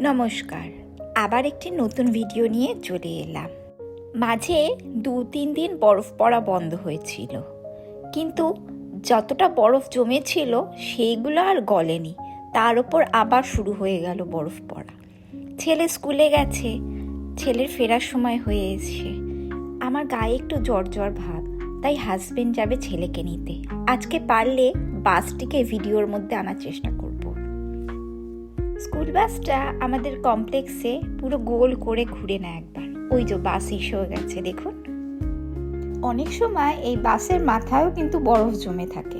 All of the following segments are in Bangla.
নমস্কার। আবার একটি নতুন ভিডিও নিয়ে চলে এলাম। মাঝে দু তিন দিন বরফ পড়া বন্ধ হয়েছিল। কিন্তু যতটা বরফ জমেছিল, সেইগুলো আর গলেনি। তার ওপর আবার শুরু হয়ে গেল বরফ পড়া। ছেলে স্কুলে গেছে, ছেলের ফেরার সময় হয়ে এসছে। আমার গায়ে একটু জ্বর জ্বর ভাব, তাই হাজবেন্ড যাবে ছেলেকে নিতে। আজকে পারলে বাসটিকে ভিডিওর মধ্যে আনার চেষ্টা স্কুল বাসটা আমাদের কমপ্লেক্সে পুরো গোল করে ঘুরে না একবার। ওই যে বাস এসেও গেছে, দেখুন। অনেক সময় এই বাসের মাথায়ও কিন্তু বরফ জমে থাকে।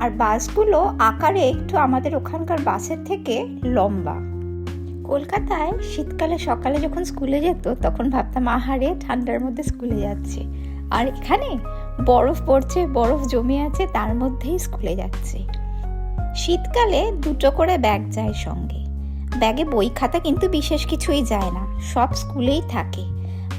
আর বাসগুলো আকারে একটু আমাদের ওখানকার বাসের থেকে লম্বা। কলকাতায় শীতকালে সকালে যখন স্কুলে যেত, তখন ভাবতাম, আহারে, ঠান্ডার মধ্যে স্কুলে যাচ্ছে। আর এখানে বরফ পড়ছে, বরফ জমে আছে, তার মধ্যেই স্কুলে যাচ্ছে। শীতকালে দুটো করে ব্যাগ যায় সঙ্গে। ব্যাগে বই খাতা কিন্তু বিশেষ কিছুই যায় না, সব স্কুলেই থাকে।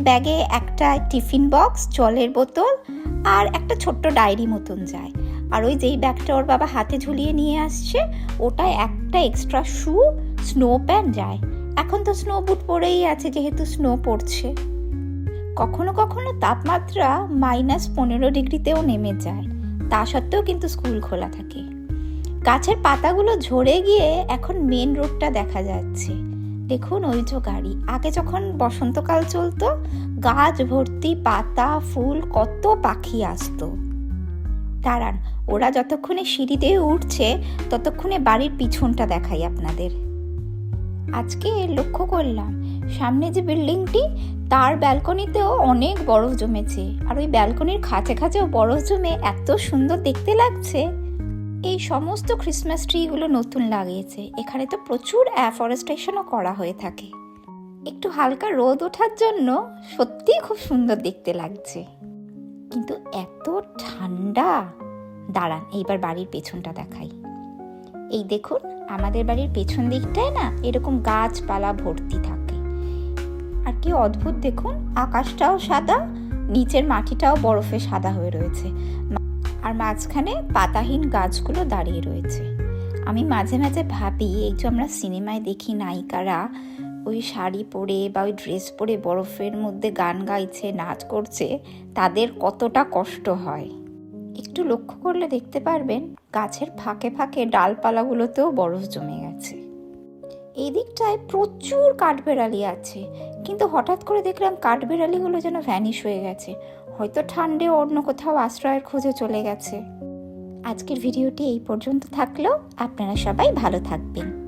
ব্যাগে একটা টিফিন বক্স, জলের বোতল আর একটা ছোট্ট ডায়েরি মতন যায়। আর ওই যেই ব্যাগটা ওর বাবা হাতে ঝুলিয়ে নিয়ে আসছে ওটায় একটা এক্সট্রা শু, স্নো প্যান্ট যায়। এখন তো স্নো বুট পরেই আছে, যেহেতু স্নো পড়ছে। কখনো কখনো তাপমাত্রা মাইনাস পনেরো ডিগ্রিতেও নেমে যায়। তা সত্ত্বেও কিন্তু স্কুল খোলা থাকে। গাছের পাতাগুলো ঝরে গিয়ে এখন মেন রোডটা দেখা যাচ্ছে। দেখুন ওই যে গাড়ি। আগে যখন বসন্তকাল চলতো, গাছ ভর্তি পাতা, ফুল, কত পাখি আসতো। দাঁড়ান, ওরা যতক্ষণে সিঁড়িতে উঠছে, ততক্ষণে বাড়ির পিছনটা দেখাই আপনাদের। আজকে লক্ষ্য করলাম, সামনে যে বিল্ডিংটি, তার ব্যালকনিতেও অনেক বরফ জমেছে। আর ওই ব্যালকনির খাঁচে খাঁচেও বরফ জমে এত সুন্দর দেখতে লাগছে। এই সমস্ত ক্রিসমাস ট্রিগুলো নতুন লাগিয়েছে। এখানে তো প্রচুর অ্যাফরেস্টেশনও করা হয়ে থাকে। একটু হালকা রোদ ওঠার জন্য সত্যিই খুব সুন্দর দেখতে লাগছে। কিন্তু এত ঠান্ডা! দাঁড়ান, এইবার বাড়ির পেছনটা দেখাই। এই দেখুন, আমাদের বাড়ির পেছন দিকটায় না এরকম গাছপালা ভর্তি থাকে। আর কি অদ্ভুত দেখুন, আকাশটাও সাদা, নিচের মাটিটাও বরফে সাদা হয়ে রয়েছে। আর মাঝখানে পাতাহীন গাছগুলো দাঁড়িয়ে রয়েছে। আমি মাঝে মাঝে ভাবি, এই যে আমরা সিনেমায় দেখি নায়িকারা ওই শাড়ি পরে বা ওই ড্রেস পরে বরফের মধ্যে গান গাইছে, নাচ করছে, তাদের কতটা কষ্ট হয়। একটু লক্ষ্য করলে দেখতে পারবেন, গাছের ফাঁকে ফাঁকে ডালপালাগুলোতেও বরফ জমে গেছে। এই দিকটায় প্রচুর কাঠবেড়ালি আছে, কিন্তু হঠাৎ করে দেখলাম কাঠবেড়ালিগুলো যেন ভ্যানিশ হয়ে গেছে। হয়তো ঠান্ডে অন্য কোথাও আশ্রয়ের খোঁজে চলে গেছে। আজকের ভিডিওটি এই পর্যন্ত থাকলেও আপনারা সবাই ভালো থাকবেন।